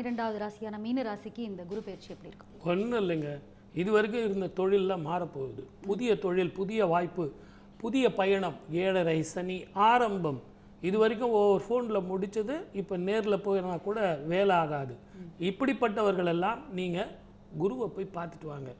பன்னிரெண்டாவது ராசியான மீன ராசிக்கு இந்த குரு பயிற்சி எப்படி இருக்கும் ஒன்றும் இல்லைங்க. இது வரைக்கும் இருந்த தொழிலெலாம் மாறப்போகுது. புதிய தொழில் புதிய வாய்ப்பு புதிய பயணம் ஏழரை சனி ஆரம்பம். இது வரைக்கும் ஒவ்வொரு ஃபோனில் முடிச்சது இப்போ நேரில் போயினா கூட வேலை ஆகாது. இப்படிப்பட்டவர்களெல்லாம் நீங்கள் குருவை போய் பார்த்துட்டு வாங்க.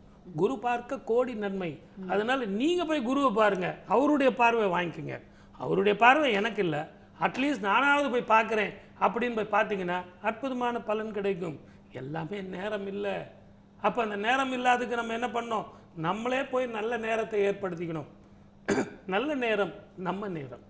குரு பார்க்க கோடி நன்மை. அதனால் நீங்கள் போய் குருவை பாருங்கள் அவருடைய பார்வை வாங்கிக்கோங்க. அவருடைய பார்வை எனக்கு இல்லை. அட்லீஸ்ட் நானாவது போய் பார்க்குறேன். அப்படின்னு போய் பார்த்தீங்கன்னா அற்புதமான பலன் கிடைக்கும். எல்லாமே நேரம் இல்லை. அப்போ அந்த நேரம் இல்லாததுக்கு நம்ம என்ன பண்ணோம் நம்மளே போய் நல்ல நேரத்தை ஏற்படுத்திக்கணும். நல்ல நேரம் நம்ம நேரம்.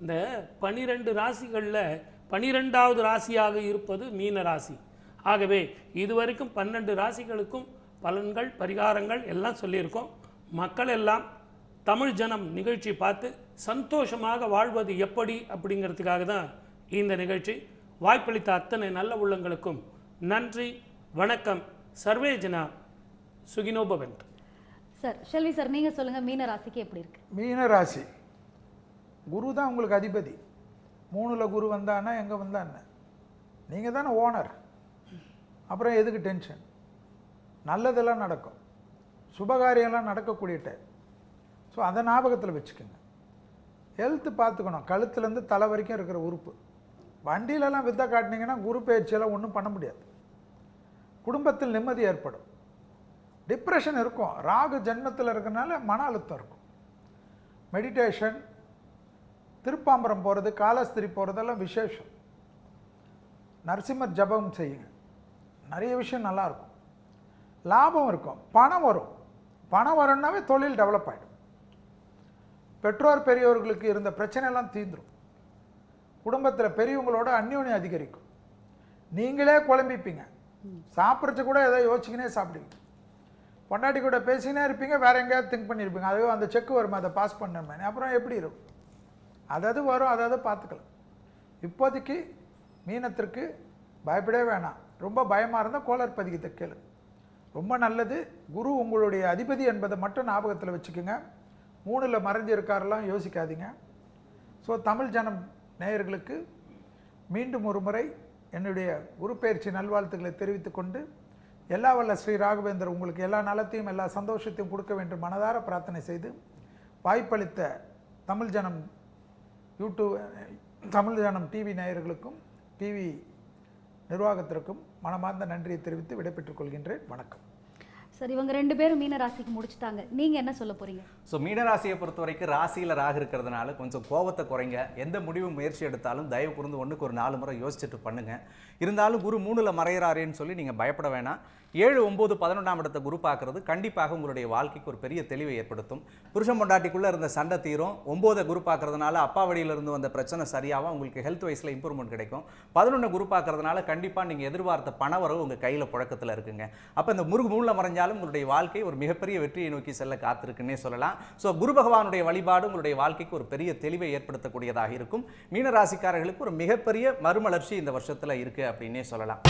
இந்த பனிரெண்டு ராசிகளில் பனிரெண்டாவது ராசியாக இருப்பது மீன ராசி. ஆகவே இதுவரைக்கும் பன்னெண்டு ராசிகளுக்கும் பலன்கள் பரிகாரங்கள் எல்லாம் சொல்லியிருக்கோம். மக்கள் எல்லாம் தமிழ் ஜனம் நிகழ்ச்சி பார்த்து சந்தோஷமாக வாழ்வது எப்படி அப்படிங்கிறதுக்காக தான் இந்த நிகழ்ச்சி வாய்ப்பளித்த அத்தனை நல்ல உள்ளங்களுக்கும் நன்றி வணக்கம். சர்வே ஜனா சுகினோபவன். சார் ஷெல்வி சார் நீங்க சொல்லுங்க மீன ராசிக்கு எப்படி இருக்கு? மீன ராசி. குரு தான் உங்களுக்கு அதிபதி. மூணில் குரு வந்தான்னா எங்கே வந்தான்னு. நீங்கள் தானே ஓனர். அப்புறம் எதுக்கு டென்ஷன்? நல்லதெல்லாம் நடக்கும். சுபகாரியம்லாம் நடக்கக்கூடிய டைம் ஸோ அதை ஞாபகத்தில் வச்சுக்கோங்க. ஹெல்த்து பார்த்துக்கணும். கழுத்துலேருந்து தலை வரைக்கும் இருக்கிற உறுப்பு. வண்டியிலலாம் வித்தை காட்டினீங்கன்னா குரு பயிற்சியெல்லாம் ஒன்றும் பண்ண முடியாது. குடும்பத்தில் நிம்மதி ஏற்படும். டிப்ரெஷன் இருக்கும். ராகு ஜென்மத்தில் இருக்கிறனால மன அழுத்தம் இருக்கும். மெடிடேஷன் திருப்பாம்பரம் போகிறது காலஸ்திரி போகிறதெல்லாம் விசேஷம். நரசிம்மர் ஜபம் செய்யுங்க. நிறைய விஷயம் நல்லா இருக்கும். லாபம் இருக்கும். பணம் வரும். பணம் வரும்னாவே தொழில் டெவலப் ஆகிடும் பெற்றோர் பெரியவர்களுக்கு இருந்த பிரச்சனையெல்லாம் தீந்துடும் குடும்பத்தில் பெரியவங்களோட அந்யோன்யம் அதிகரிக்கும். நீங்களே குழம்பிப்பீங்க. சாப்பிட்றது கூட ஏதோ யோசிச்சுக்கினே சாப்பிடுவீங்க. பொண்டாட்டி கூட பேசினே இருப்பீங்க வேற எங்கேயாவது திங்க் பண்ணியிருப்பீங்க அதாவது அந்த செக் வருமா அதை பாஸ் பண்ணமே அப்புறம் எப்படி இருக்கும்? அதாவது வரும் அதாவது பார்த்துக்கலாம். இப்போதைக்கு மீனத்திற்கு பயப்படவே வேணாம். ரொம்ப பயமாக இருந்தால் கோளர் பதிகத்தை கேளு. ரொம்ப நல்லது. குரு உங்களுடைய அதிபதி என்பதை மட்டும் ஞாபகத்தில் வச்சுக்கோங்க. மூணில் மறைஞ்சிருக்காரெல்லாம் யோசிக்காதீங்க. ஸோ தமிழ் ஜனம் நேயர்களுக்கு மீண்டும் ஒரு முறை என்னுடைய குரு பயிற்சி நல்வாழ்த்துக்களை தெரிவித்துக்கொண்டு எல்லா வல்ல ஸ்ரீ ராகவேந்தர் உங்களுக்கு எல்லா நலத்தையும் எல்லா சந்தோஷத்தையும் கொடுக்க வேண்டும் மனதார பிரார்த்தனை செய்து வாய்ப்பளித்த தமிழ் ஜனம் யூடியூப் தமிழ் ஜனம் டிவி நேயர்களுக்கும் டிவி நிர்வாகத்திற்கும் மனமார்ந்த நன்றியை தெரிவித்து விடைபெற்றுக் கொள்கின்றேன். வணக்கம். சார் இவங்க ரெண்டு பேரும் மீன ராசிக்கு முடிச்சிட்டாங்க. நீங்க என்ன சொல்ல போறீங்க? ஸோ மீனராசியை பொறுத்த வரைக்கும் ராசியில் ராகு இருக்கிறதுனால கொஞ்சம் கோபத்தை குறைங்க. எந்த முடிவு முயற்சி எடுத்தாலும் தயவு கூர்ந்து ஒன்றுக்கு ஒரு நாலு முறை யோசிச்சுட்டு பண்ணுங்க. இருந்தாலும் குரு மூணில் மறையிறாரேன்னு சொல்லி நீங்கள் பயப்பட வேணாம். ஏழு ஒம்பது பதினொன்றாம் இடத்த குரு பார்க்கறது. கண்டிப்பாக உங்களுடைய வாழ்க்கைக்கு ஒரு பெரிய தெளிவை ஏற்படுத்தும். புருஷன் பொண்டாட்டிக்குள்ளே இருந்த சண்டை தீரும். ஒம்போதை குரு பார்க்கறதுனால அப்பா வழியிலிருந்து வந்த பிரச்சனை சரியாகவும் உங்களுக்கு ஹெல்த் வைஸில் இம்ப்ரூவ்மெண்ட் கிடைக்கும். பதினொன்று குரு பார்க்கறதுனால கண்டிப்பாக நீங்கள் எதிர்பார்த்த பண வரவு உங்கள் கையில் புழக்கத்தில் இருக்குங்க. அப்போ இந்த முருகு மூணில் மறைஞ்சாலும் உங்களுடைய வாழ்க்கை ஒரு மிகப்பெரிய வெற்றியை நோக்கி செல்ல காத்திருக்குன்னே சொல்லலாம். ஸோ குரு பகவானுடைய வழிபாடு உங்களுடைய வாழ்க்கைக்கு ஒரு பெரிய தெளிவை ஏற்படுத்தக்கூடியதாக இருக்கும். மீனராசிக்காரர்களுக்கு ஒரு மிகப்பெரிய மறுமலர்ச்சி இந்த வருஷத்தில் இருக்குது அப்படின்னே சொல்லலாம்.